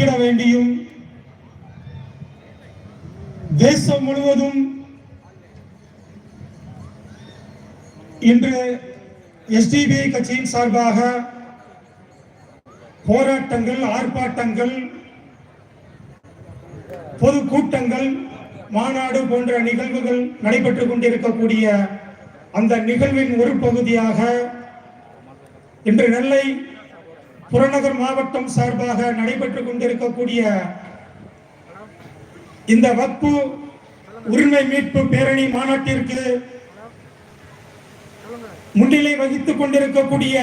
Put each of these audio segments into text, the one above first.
காத்திட வேண்டியும் தேசம் முழுவதும் இன்று எஸ்டிபிஐ கட்சியின் சார்பாக போராட்டங்கள் ஆர்ப்பாட்டங்கள் பொது கூட்டங்கள் மாநாடு போன்ற நிகழ்வுகள் நடைபெற்றுக் கொண்டிருக்கக்கூடிய அந்த நிகழ்வின் ஒரு பகுதியாக இன்று நெல்லை புறநகர் மாவட்டம் சார்பாக நடைபெற்றுக் கொண்டிருக்கக்கூடிய இந்த வக்பு உரிமை மீட்பு பேரணி மாநாட்டிற்கு முன்னிலை வகித்துக் கொண்டிருக்கக்கூடிய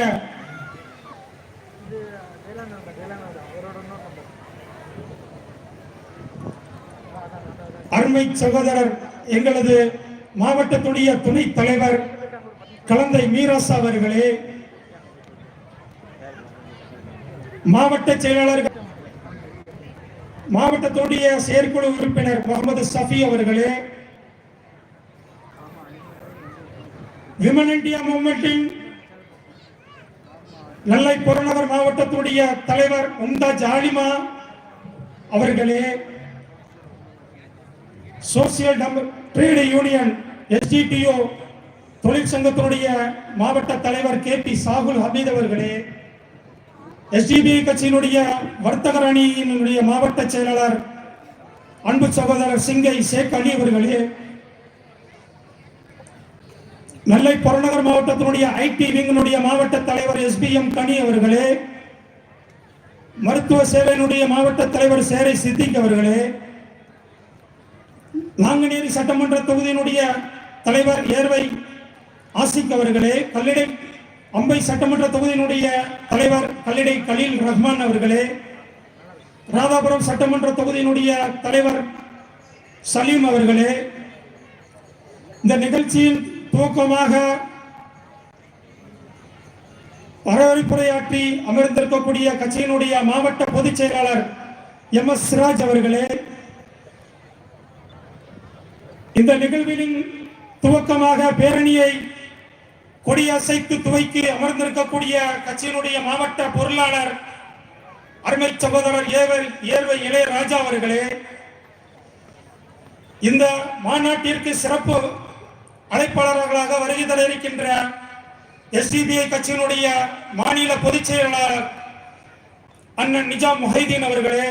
அருமை சகோதரர் எங்களது மாவட்டத்துடைய துணைத் தலைவர் கலந்தை மீராசா அவர்களே மாவட்ட செயலாளர்கள் மாவட்டத்துடைய செயற்குழு உறுப்பினர் முகமது சஃபி அவர்களே விமன் இந்தியா மூமெண்டின் நெல்லை புறநகர் மாவட்டத்துடைய தலைவர் மும்தாஜ் ஜாலிமா அவர்களே சோசியல் ட்ரேட் யூனியன் எஸ்டிடிஓ தொழிற்சங்கத்தினுடைய மாவட்ட தலைவர் கே பி சாகுல் ஹமீத் அவர்களே எஸ்டிபிஐ கட்சியினுடைய வர்த்தகர் அணியினுடைய மாவட்ட செயலாளர் அன்பு சகோதரர் சிங்கை ஷேக் அலி அவர்களே நெல்லை புறநகர் மாவட்டத்தினுடைய ஐடி விங்கினுடைய மாவட்ட தலைவர் எஸ்பிஎம் கனி அவர்களே மருத்துவ சேவையினுடைய மாவட்ட தலைவர் சேரை சித்திக் அவர்களே நாங்குநேரி சட்டமன்ற தொகுதியினுடைய தலைவர் ஏர்வை ஆசிக் அவர்களே கல்லிடை அம்பை சட்டமன்ற தொகுதியினுடைய தலைவர் கல்லிடை கலீல் ரஹ்மான் அவர்களே ராதாபுரம் சட்டமன்ற தொகுதியினுடைய தலைவர் சலீம் அவர்களே இந்த நிகழ்ச்சியின் துவக்கமாக வரவேற்புரையாற்றி அமர்ந்திருக்கக்கூடிய கட்சியினுடைய மாவட்ட பொதுச் செயலாளர் எம் எஸ் சிராஜ் அவர்களே இந்த நிகழ்வின் துவக்கமாக பேரணியை கொடியசைத்து துவைக்கு அமர்ந்திருக்கக்கூடிய கட்சியினுடைய மாவட்ட பொருளாளர் அருமை சகோதரர் ஏவர் ஏர்வை இளையராஜா அவர்களே இந்த மாநாட்டிற்கு சிறப்பு அழைப்பாளர்களாக வருகை தர இருக்கின்ற எஸ்டிபிஐ கட்சியினுடைய மாநில பொதுச் செயலாளர் அண்ணன் நிஜாம் முஹைதீன் அவர்களே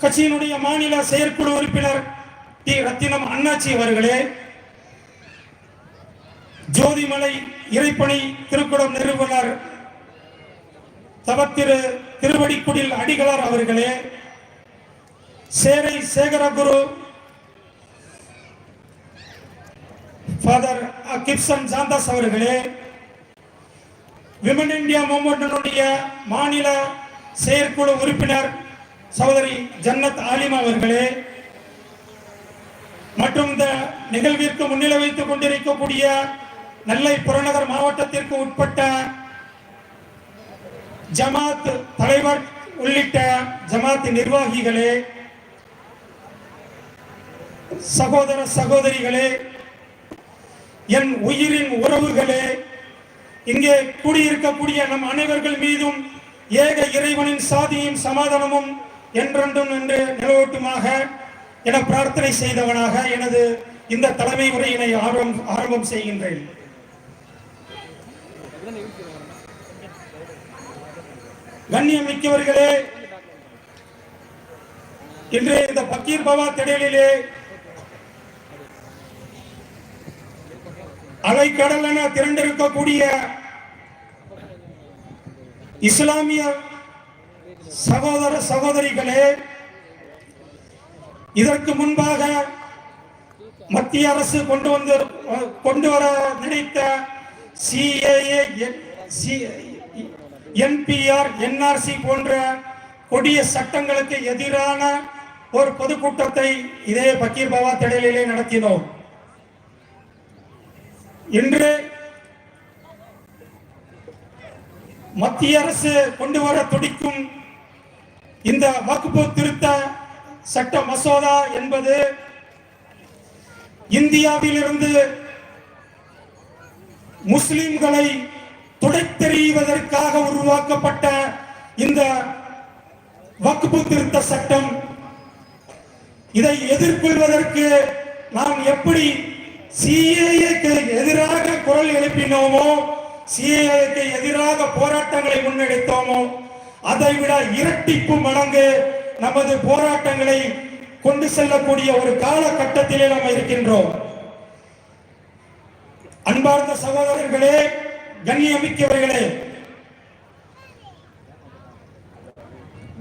கட்சியினுடைய மாநில செயற்குழு உறுப்பினர் டி ரத்தினம் அண்ணாச்சி அவர்களே ஜோதிமலை இறைப்பணி திருக்குடம் நிறுவனர் தவத்திரு திருவடிக்குடில் அடிகளார் அவர்களே சேரை சேகரகுரு ஃபாதர் கிப்சன் சாந்தாஸ் அவர்களே விமன் இந்தியா மூமெண்டனுடைய மாநில செயற்குழு உறுப்பினர் சகோதரி ஜன்னத் ஆலிமா அவர்களே மற்றும் இந்த நிகழ்விற்கு முன்னிலை வைத்துக் கொண்டிருக்கக்கூடிய நெல்லை புறநகர் மாவட்டத்திற்கு உட்பட்ட ஜமாத் தலைவர் உள்ளிட்ட ஜமாத் நிர்வாகிகளே சகோதர சகோதரிகளே என் உயிரின் உறவுகளே இங்கே கூடியிருக்கக்கூடிய நம் அனைவர்கள் மீதும் ஏக இறைவனின் சாதியும் சமாதானமும் என்றென்றும் என்று நிலவட்டுமாக என பிரார்த்தனை செய்தவனாக எனது இந்த தலைமை உரையினை ஆரம்பம் ஆரம்பம் செய்கின்றேன். கண்ணியமிக்கவர்களே இன்று இந்த பக்கீர் பவா திடலிலே அலைக்கடல் என திரண்டிருக்கக்கூடிய இஸ்லாமிய சகோதர சகோதரிகளே இதற்கு முன்பாக மத்திய அரசு கொண்டு வந்து கொண்டு வர நினைத்த சிஏஏ என்பிஆர் என்ஆர்சி போன்ற கொடிய சட்டங்களுக்கு எதிரான ஒரு பொதுக்கூட்டத்தை இதே பக்கீர் பாபா திடலிலே நடத்தினோம். இன்று மத்திய அரசு கொண்டு வர துடிக்கும் இந்த வகுப்பு திருத்த சட்ட மசோதா என்பது இந்தியாவிலிருந்து முஸ்லிம்களை துடைத்தெறிவதற்காக உருவாக்கப்பட்ட இந்த வக்பு திருத்த சட்டம் இதை எதிர்கொள்வதற்கு நாம் எப்படி சிஏஏக்கு எதிராக குரல் எழுப்பினோமோ சிஏஏக்கு எதிராக போராட்டங்களை முன்னெடுத்தோமோ அதை விட இரட்டிப்பு மடங்கு நமது போராட்டங்களை கொண்டு செல்லக்கூடிய ஒரு காலகட்டத்திலே நாம் இருக்கின்றோம். அன்பார்ந்த சகோதரர்களே கண்ணியமிக்கவர்களே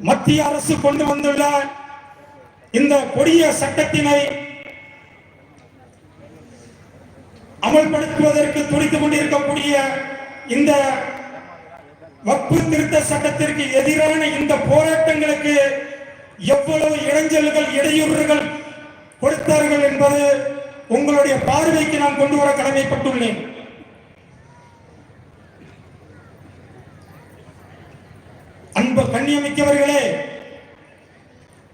மத்திய அரசு கொண்டு வந்துள்ள இந்த கொடிய சட்டத்தினை அமல்படுத்துவதற்கு துடித்துக் கொண்டிருக்கக்கூடிய இந்த வக்பு திருத்த சட்டத்திற்கு எதிரான இந்த போராட்டங்களுக்கு எவ்வளவு இடைஞ்சல்கள் இடையூறுகள் கொடுத்தார்கள் என்பது உங்களுடைய பார்வைக்கு நான் கொண்டு வர கடமைப்பட்டுள்ளேன். அன்பு கண்ணியமிக்கவர்களே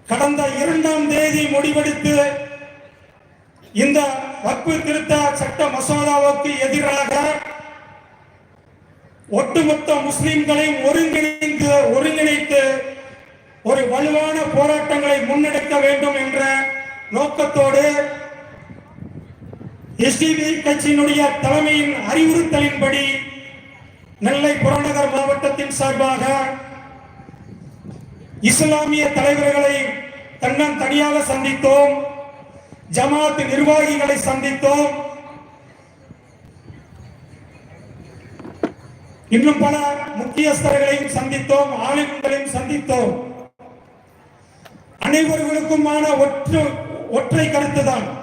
கடந்த இரண்டாம் தேதி முடிவெடுத்து இந்த வக்பு திருத்த சட்ட மசோதாவுக்கு எதிராக ஒட்டுமொத்த முஸ்லிம்களையும் ஒருங்கிணைந்து ஒருங்கிணைத்து ஒரு வலுவான போராட்டங்களை முன்னெடுக்க வேண்டும் என்ற நோக்கத்தோடு எஸ்டிபி கட்சியினுடைய தலைமையின் அறிவுறுத்தலின்படி நெல்லை புறநகர் மாவட்டத்தின் சார்பாக இஸ்லாமிய தலைவர்களை தன்னன் தனியாக சந்தித்தோம் ஜமாத் நிர்வாகிகளை சந்தித்தோம். இன்னும் பல முக்கியஸ்தர்களையும் சந்தித்தோம் ஆளுநர்களையும் சந்தித்தோம். அனைவர்களுக்குமான ஒற்று ஒற்றை கருத்துதான்.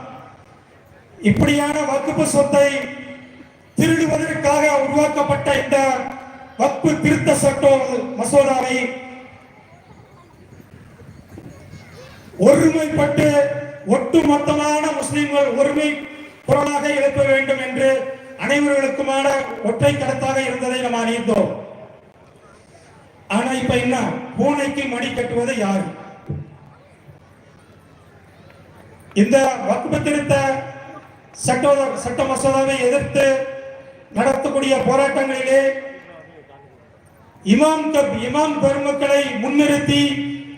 இப்படியான வகுப்பு சொத்தை திருடுவதற்காக உருவாக்கப்பட்ட இந்த வக்பு திருத்த சட்டம் மசோதாவை ஒருமைப்பட்டு ஒட்டுமொத்தமான முஸ்லிம்கள் ஒருமை குரலாக எழுப்ப வேண்டும் என்று அனைவர்களுக்குமான ஒற்றை கருத்தாக இருந்ததை நாம் அறிந்தோம். ஆனா இப்ப என்ன? பூனைக்கு மணி கட்டுவது யாரு? இந்த வகுப்பு திருத்த சட்ட சட்ட மசோதாவை எதிர்த்து நடத்தக்கூடிய போராட்டங்களிலே இமாம் கப் இமாம் பெருமக்களை முன்னிறுத்தி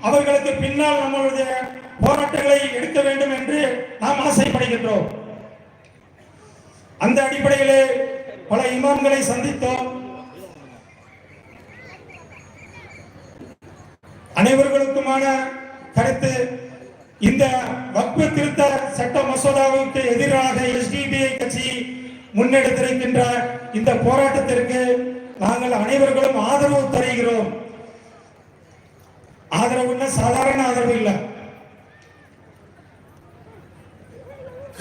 அவர்களுக்கு பின்னால் நம்மளுடைய போராட்டங்களை எடுக்க வேண்டும் என்று நாம் ஆசைப்படுகின்றோம். அந்த அடிப்படையிலே பல இமாம்களை சந்தித்தோம். அனைவர்களுக்குமான கருத்து இந்த வக்பு திருத்த சட்ட மசோதாவுக்கு எதிராக எஸ்டிபிஐ கட்சி முன்னெடுத்திருக்கின்ற இந்த போராட்டத்திற்கு நாங்கள் அனைவர்களும் ஆதரவு தருகிறோம். ஆதரவுன்னா சாதாரண ஆதரவு இல்லை.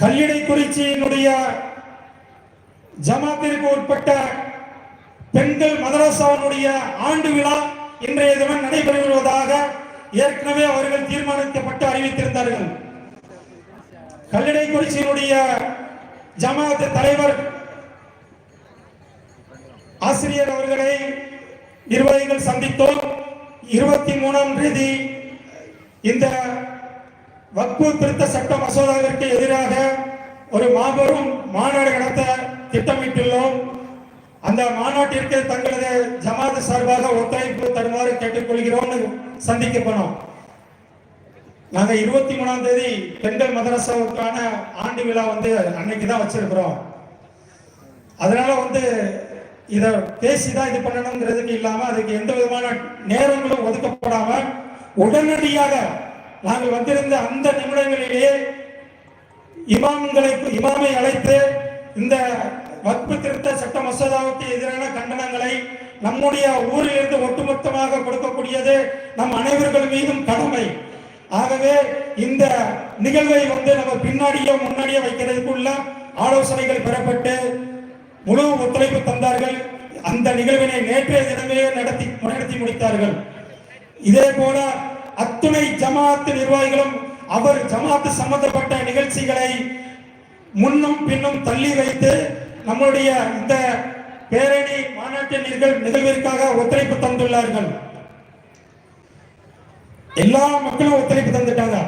கல்லிடை குறிச்சியினுடைய ஜமாத்திற்கு உட்பட்ட பெண்கள் மதரசாவினுடைய ஆண்டு விழா இன்றைய தினம் நடைபெறுவதாக ஏற்கனவே அவர்கள் தீர்மானிக்கப்பட்டு அறிவித்திருந்தார்கள். கல்லிடை குறிச்சியினுடைய ஜமாத்து தலைவர் ஆசிரியர் அவர்களை நிர்வாகிகள் சந்தித்தோம். இருபத்தி மூணாம் தேதி இந்த வக்பு திருத்த சட்ட மசோதாவிற்கு எதிராக ஒரு மாபெரும் மாநாடு நடத்த திட்டமிட்டுள்ளோம். அந்த மாநாட்டிற்கு தங்களது ஜமாத் சார்பாக ஒத்துழைப்பு தருமாறு கேட்டுக்கொள்கிறோம்னு சந்திக்க போனோம் நாங்க இருபத்தி மூணாம் தேதி பெண்கள் மதரசாவுக்கான ஆண்டு விழா வந்து அன்னைக்கு தான் வச்சிருக்கிறோம். அதனால வந்து இதை பேசி தான் இது பண்ணணுங்கிறதுக்கு இல்லாம அதுக்கு எந்த விதமான நேரங்களும் ஒதுக்கப்படாம உடனடியாக நாங்கள் வந்திருந்த அந்த நிமிடங்களிலேயே இமாம்களை இமாமை அழைத்து இந்த வக்பு திருத்த சட்ட மசோதாவுக்கு எதிரான கண்டனங்களை நம்முடைய ஊரில் இருந்து ஒட்டுமொத்தமாக கொடுக்கக்கூடியது நம் அனைவர்கள் மீதும் கடமை. ஆகவே இந்த நிகழ்வை வந்து நம்ம பின்னாடியோ முன்னாடியோ வைக்கிறதுக்குள்ள ஆலோசனைகள் பெறப்பட்டு முழு ஒத்துழைப்பு தந்தார்கள். அந்த நிகழ்வினை நேற்றைய தினமே நடத்தி நடத்தி முடித்தார்கள். இதே போல அத்துணை ஜமாத்து நிர்வாகிகளும் அவர் ஜமாத்து சம்பந்தப்பட்ட நிகழ்ச்சிகளை முன்னும் பின்னும் தள்ளி வைத்து நம்முடைய இந்த பேரணி மாநாட்டு நிகழ் நிகழ்விற்காக ஒத்துழைப்பு தந்துள்ளார்கள். எல்லா மக்களும் ஒத்துழைப்பு தந்துட்டாங்க.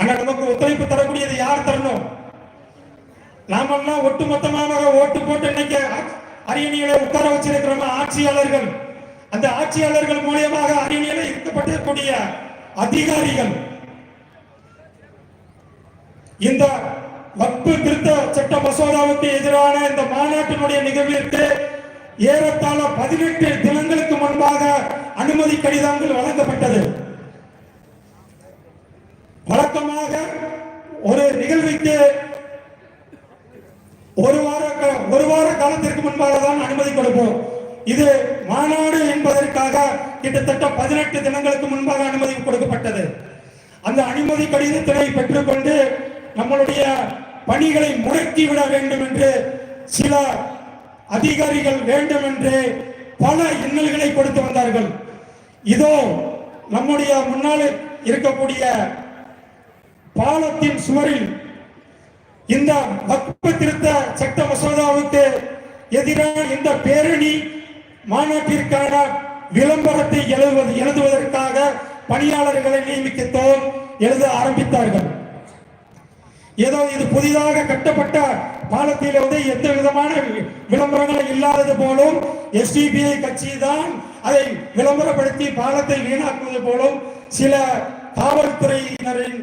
ஆனா நமக்கு ஒத்துழைப்பு தரக்கூடியது யார் தரணும்? நாமெல்லாம் ஒட்டுமொத்தமாக ஓட்டு போட்டு இன்னைக்கு அரியணையில உட்கார வச்சிருக்கிறோம் ஆட்சியாளர்கள்? அந்த ஆட்சியாளர்கள் மூலியமாக அரியணையில் இருக்கப்பட்டிருக்கக்கூடிய அதிகாரிகள். இந்த சட்ட மசோதாவுக்கு எதிரான இந்த மாநாட்டினுடைய நிகழ்விற்கு ஏறத்தாழ பதினெட்டு தினங்களுக்கு முன்பாக அனுமதி கடிதங்கள் வழங்கப்பட்டது. வழக்கமாக ஒரு நிகழ்வுக்கு ஒரு வார ஒரு வார காலத்திற்கு முன்பாக தான் அனுமதி கொடுப்போம். இது மாநாடு என்பதற்காக கிட்டத்தட்ட பதினெட்டு தினங்களுக்கு முன்பாக அனுமதி கொடுக்கப்பட்டது. அந்த அனுமதி கடிதத்தினை பெற்றுக்கொண்டு நம்மளுடைய பணிகளை முடக்கிவிட வேண்டும் என்று சில அதிகாரிகள் வேண்டும் என்று பல இன்னல்களை கொடுத்து வந்தார்கள். இதோ நம்முடைய முன்னால் இருக்கக்கூடிய பாலத்தின் சுவரில் இந்த வக்பு திருத்த சட்ட மசோதாவுக்கு எதிரான இந்த பேரணி மாநாட்டிற்கான விளம்பரத்தை எழுதுவது எழுதுவதற்காக பணியாளர்களை நியமிக்கத்தோம் எழுத ஆரம்பித்தார்கள். ஏதோ இது புதிதாக கட்டப்பட்ட பாலத்தில் வந்து எந்த விதமான விளம்பரங்களும் இல்லாதது போலும் எஸ்டிபிஐ கட்சி தான் அதை விளம்பரப்படுத்தி பாலத்தை வீணாக்குவது போலும் சில காவல்துறையினரின்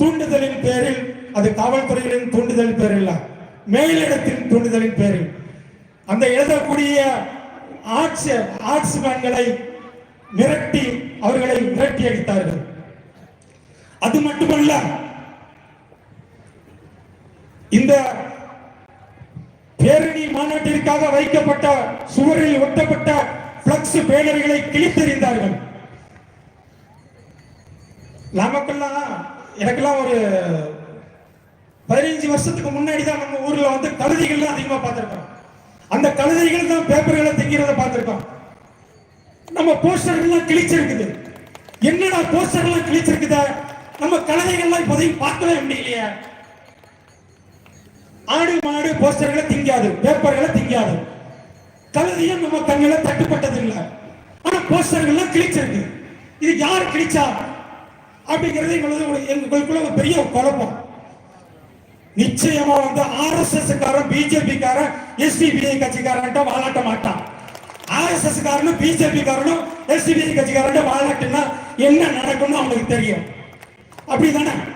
தூண்டுதலின் பேரில் அது காவல்துறையினரின் தூண்டுதல் பேரில் மேலிடத்தின் தூண்டுதலின் பேரில். அந்த எழுதக்கூடிய ஆட்சி ஆட்சிமேன்களை மிரட்டி அவர்களை மிரட்டி அடித்தார்கள். அது மட்டுமல்ல இந்த பேரணி மாநாட்டிற்காக வைக்கப்பட்ட சுவரில் ஒட்டப்பட்ட பிளக்ஸ் பேனர்களை கிழித்தெறிந்தார்கள். நமக்கெல்லாம் எனக்கெல்லாம் ஒரு பதினைஞ்சு வருஷத்துக்கு முன்னாடி தான் நம்ம ஊர்ல வந்து கழுதைகள் தான் அதிகமா பார்த்திருக்கோம். அந்த கழுதைகள் தான் பேப்பர்களை திங்கிறத பார்த்திருக்கோம். நம்ம போஸ்டர்கள்லாம் கிழிச்சிருக்குது. என்னடா போஸ்டர்லாம் கிழிச்சிருக்குதா? நம்ம கழுதைகள்லாம் இப்போதையும் பார்க்கவே முடியலையே. ஆடு மாடு போஸ்டர்களை திங்காது பேப்பர்களை திங்காது. கழுதியும் நம்ம கண்ணில தட்டுப்பட்டது இல்லை ஆனா போஸ்டர்கள்லாம் கிழிச்சிருக்கு. இது யார் கிழிச்சா? அப்படிங்கிறது எங்களது ஒரு- எங்களுக்குள்ள ஒரு பெரிய குழப்பம். நிச்சயமா வந்து ஆர்எஸ்எஸ் காரன் பிஜேபி காரன் எஸ்டிபிஐ கட்சிக்காரன் வாழாட்ட மாட்டான். ஆர்எஸ்எஸ் காரனும் பிஜேபி காரனும் எஸ்டிபிஐ கட்சிக்காரன் வாழாட்டுன்னா என்ன நடக்கும்னு அவங்களுக்கு தெரியும். அப்படிதானே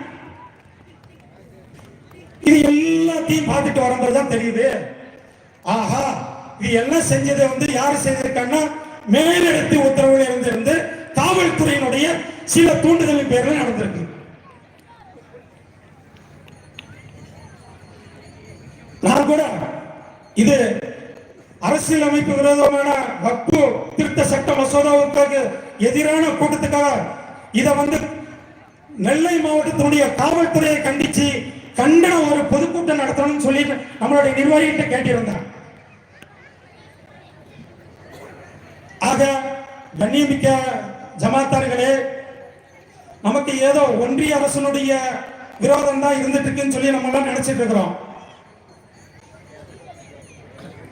இது எல்லாத்தையும் பார்த்துட்டு வரும்போது தான் தெரியுது. ஆஹா இது எல்லாம் செஞ்சதை வந்து யார் செஞ்சிருக்காங்கன்னா மேலிடத்து உத்தரவுல இருந்திருந்து காவல்துறையினுடைய சில தூண்டுதலின் பேரில் நடந்திருக்கு. நான் கூட இது அரசியலமைப்பு விரோதமான வக்பு திருத்த சட்ட மசோதாவுக்காக எதிரான கூட்டத்துக்காக இதை வந்து நெல்லை மாவட்டத்தினுடைய காவல்துறையை கண்டிச்சு கண்டன ஒரு பொது பொதுக்கூட்டம் நடத்தணும்னு சொல்லி நம்மளுடைய நிர்வாகிகிட்ட கேட்டிருந்தார் ஆக கண்ணியமிக்க ஜமாத்தார்களே நமக்கு ஏதோ ஒன்றிய அரசனுடைய விரோதம் தான் இருந்துட்டு இருக்குன்னு சொல்லி நம்ம எல்லாம் நினைச்சிட்டு இருக்கிறோம்.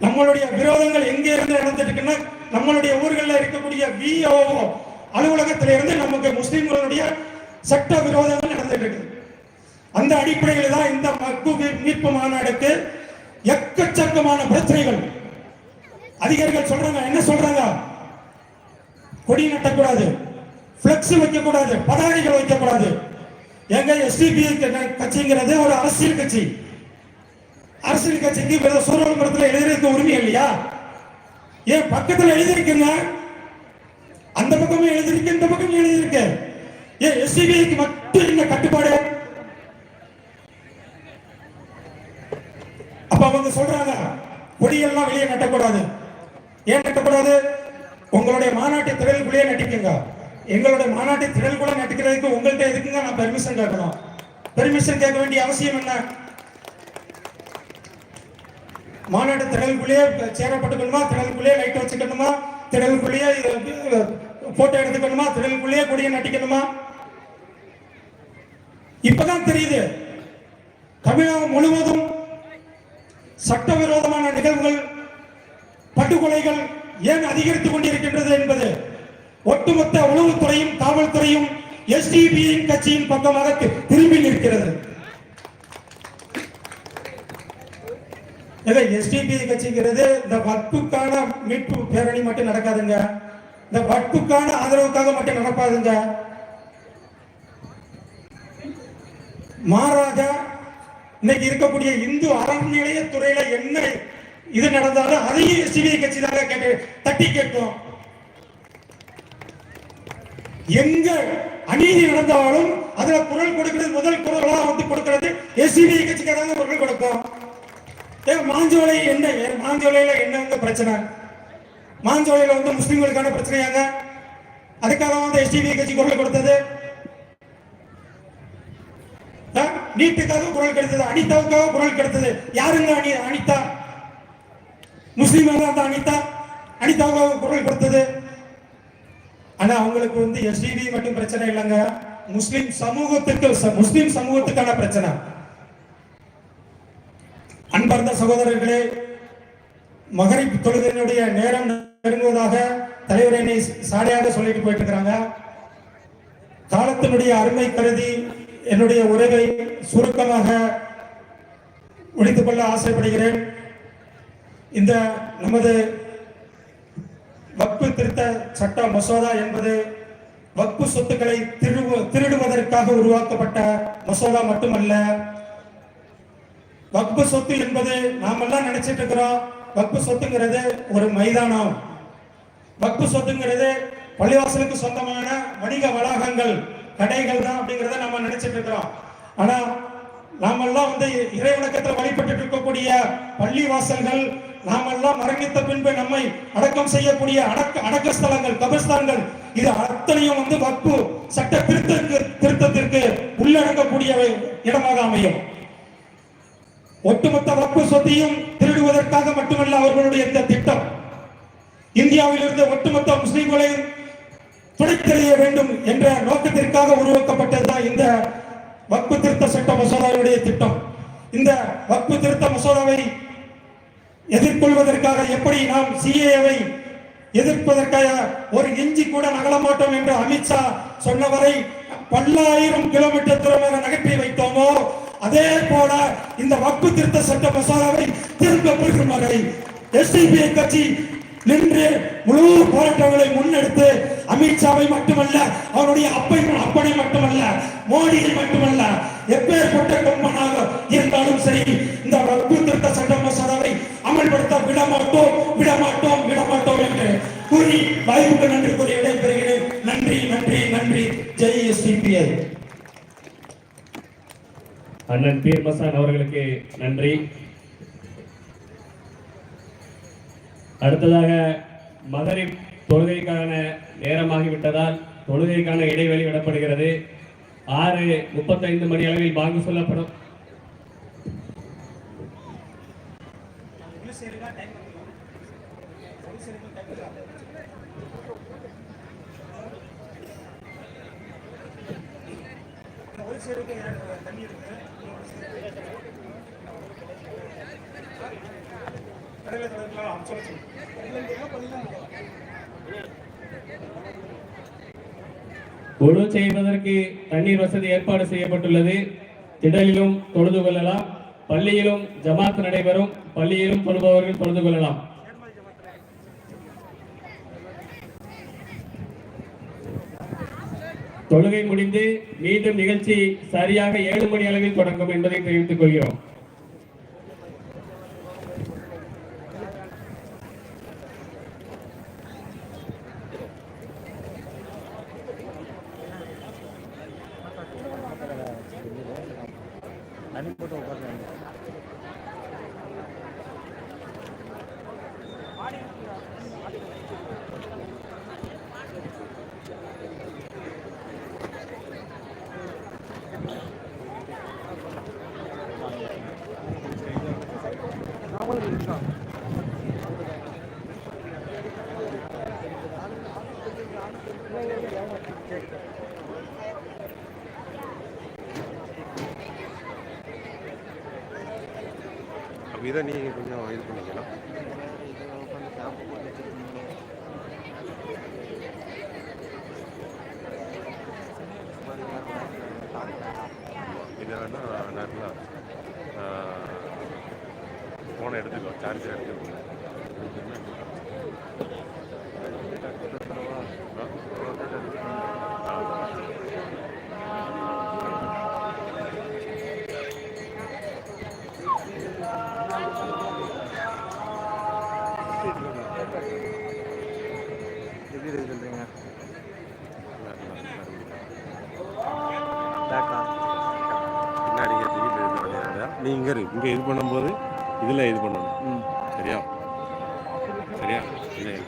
நம்மளுடைய விரோதங்கள் எங்க இருந்து நடந்துட்டு இருக்குன்னா நம்மளுடைய ஊர்களில் இருக்கக்கூடிய விஓ அலுவலகத்தில இருந்து நமக்கு முஸ்லிம்களுடைய சட்ட விரோதங்கள் நடந்துட்டு இருக்கு அந்த அடிப்படையில் தான் இந்த மக்கு மீட்பு மாநாடுக்கு எக்கச்சக்கமான பிரச்சனைகள். அதிகாரிகள் சொல்றாங்க என்ன சொல்றாங்க? கொடி நட்டக்கூடாது பிளக்ஸ் வைக்கக்கூடாது பதாகைகள் வைக்கக்கூடாது. எங்க எஸ்டிபி கட்சிங்கிறது ஒரு அரசியல் கட்சி. அரசியல் கட்சிக்கு வேற சூரவரத்தில் எழுதியிருக்க உரிமை இல்லையா? ஏன் பக்கத்துல எழுதியிருக்குங்க அந்த பக்கமும் எழுதியிருக்கு இந்த பக்கம் எழுதியிருக்கு ஏன் எஸ்டிபிக்கு மட்டும் என்ன கட்டுப்பாடு? அவங்க சொல்றாங்க கொடியெல்லாம் வெளியே நட்டக்கூடாது ஏன் நட்டக்கூடாது உங்களுடைய மாநாட்டு திடலுக்குள்ளேயே நட்டிக்குங்க எங்களுடைய மாநாட்டு திடலுக்குள்ள நட்டிக்கிறதுக்கு உங்கள்கிட்ட எதுக்குங்க நான் பெர்மிஷன் கேட்கணும்? பெர்மிஷன் கேட்க வேண்டிய அவசியம் என்ன? மாநாட்டு திடலுக்குள்ளேயே சேரப்பட்டுக்கணுமா? திடலுக்குள்ளேயே லைட் வச்சுக்கணுமா? திடலுக்குள்ளேயே போட்டோ எடுத்துக்கணுமா? திடலுக்குள்ளேயே கொடியை நட்டிக்கணுமா? இப்பதான் தெரியுது. தமிழகம் முழுவதும் சட்டவிரோதமான நிகழ்வுகள் படுகொலைகள் ஏன் அதிகரித்துக் கொண்டிருக்கின்றது என்பது ஒட்டுமொத்த உளவுத்துறையும் காவல்துறையும் எஸ்டிபியின் கட்சியின் பக்கமாக திரும்பி நிற்கிறது. எஸ்டிபி கட்சிங்கிறது இந்த வக்குக்கான மீட்பு பேரணி மட்டும் நடக்காதுங்க. இந்த வட்புக்கான ஆதரவுக்காக மட்டும் நடப்பாதுங்க. மாறாக இன்னைக்கு இருக்கக்கூடிய இந்து அறநிலைய துறையில என்ன இது நடந்தாலும் அதையும் சிபிஐ கட்சி தாங்க கேட்டு தட்டி கேட்கும் எங்க அநீதி நடந்தாலும் அதுல குரல் கொடுக்கிறது முதல் குரலாக வந்து கொடுக்கிறது எஸ்சிபிஐ கட்சிக்காரங்க குரல் கொடுப்போம். மாஞ்சோலை என்ன? ஏன் மாஞ்சோலையில என்னங்க பிரச்சனை? மாஞ்சோலையில வந்து முஸ்லிம்களுக்கான பிரச்சனையாங்க? அதுக்காக வந்து எஸ்டிபி கட்சி குரல் கொடுத்தது. நீட்டுக்காக குரல் கிடைத்தது அனிதாவுக்காக குரல் கிடைத்தது. யாருங்க அனி அனிதா? முஸ்லீம் அந்த அனிதா? அனிதாவுக்காக குரல் கொடுத்தது. ஆனா அவங்களுக்கு வந்து எஸ்டிபி மட்டும் பிரச்சனை இல்லைங்க. முஸ்லிம் சமூகத்துக்கு முஸ்லிம் சமூகத்துக்கான பிரச்சனை. அன்பார்ந்த சகோதரர்களே மகரிப் தொழுகையினுடைய நேரம் நெருங்குவதாக தலைவர் என்னை சாடையாக சொல்லிட்டு போயிட்டு இருக்கிறாங்க. காலத்தினுடைய அருமை கருதி என்னுடைய உரையை சுருக்கமாக முடித்துக் கொள்ள ஆசைப்படுகிறேன். இந்த நமது வக்பு திருத்த சட்ட மசோதா என்பது வக்பு சொத்துக்களை திருடு திருடுவதற்காக உருவாக்கப்பட்ட மசோதா மட்டுமல்ல. வக்பு சொத்து என்பது நாமெல்லாம் நினைச்சிட்டு இருக்கிறோம். வக்பு சொத்துங்கிறது ஒரு மைதானம். வக்பு சொத்துங்கிறது பள்ளிவாசலுக்கு சொந்தமான வணிக வளாகங்கள். கடைகள் தான் அப்படிங்கிறத நம்ம நினைச்சிட்டு இருக்கிறோம். ஆனா நாமெல்லாம் வந்து இறைவணக்கத்தில் வழிபட்டு இருக்கக்கூடிய பள்ளி வாசல்கள் நாமெல்லாம் மரணித்த பின்பு நம்மை அடக்கம் செய்யக்கூடிய அடக்க அடக்க ஸ்தலங்கள் கபர்ஸ்தான்கள் இது அத்தனையும் வந்து வக்பு சட்ட திருத்தத்திற்கு திருத்தத்திற்கு உள்ளடக்கக்கூடிய இடமாக அமையும். ஒட்டுமொத்த வக்பு சொத்தையும் திருடுவதற்காக மட்டுமல்ல அவர்களுடைய இந்த திட்டம். இந்தியாவில் இருந்த ஒட்டுமொத்த முஸ்லிம்களை துடைத்தெறிய வேண்டும் என்ற நோக்கத்திற்காக உருவாக்கப்பட்டதுதான் இந்த வக்பு திருத்த சட்ட மசோதாவுடைய திட்டம். இந்த வக்பு திருத்த மசோதாவை எதிர்கொள்வதற்காக எப்படி நாம் சிஏவை எதிர்ப்பதற்காக ஒரு இஞ்சி கூட நகல மாட்டோம் என்று அமித்ஷா சொன்னவரை பல்லாயிரம் கிலோமீட்டர் தூரமாக நகர்த்தி வைத்தோமோ அதே போல இந்த வக்பு திருத்த சட்ட மசோதாவை திரும்ப பெறும் வரை எஸ்டிபிஐ கட்சி நின்று முழு போராட்டங்களை முன்னெடுத்து அமித்ஷாவை மட்டுமல்ல அவருடைய அப்பை அப்பனை மட்டுமல்ல மோடியை மட்டுமல்ல எப்பேற்பட்ட கொம்பனாக இருந்தாலும் சரி இந்த வக்பு திருத்த சட்ட மசோதாவை அமல்படுத்த விடமாட்டோம் விடமாட்டோம் விடமாட்டோம் என்று கூறி வாய்ப்புக்கு நன்றி கூறி விடைபெறுகிறேன். நன்றி நன்றி நன்றி. ஜெய் எஸ்டிபிஎல் அண்ணன் பீர்மசான் அவர்களுக்கு நன்றி. அடுத்ததாக மகரிப் தொழுகைக்கான நேரமாகிவிட்டதால் தொழுகைக்கான இடைவெளி விடப்படுகிறது. ஆறு முப்பத்தைந்து மணி அளவில் வாங்கு சொல்லப்படும். ஒழு செய்வதற்கு தண்ணீர் வசதி ஏற்பாடு செய்யப்பட்டுள்ளது. திடலிலும் தொழுது கொள்ளலாம். பள்ளியிலும் ஜமாத் நடைபெறும். பள்ளியிலும் தொழுபவர்கள் தொழுது கொள்ளலாம். தொழுகை முடிந்து மீண்டும் நிகழ்ச்சி சரியாக ஏழு மணி அளவில் தொடங்கும் என்பதை தெரிவித்துக் கொள்கிறோம். அப்போ இதை நீங்கள் கொஞ்சம் இது பண்ணிக்கலாம். இதை வேணால் நல்லா ஃபோனை எடுத்துக்கோ சார்ஜர் எடுத்துக்கோங்க நீங்கள் இங்கே இது பண்ணும்போது இதில் இது பண்ணணும். சரியா? சரியா? இதில்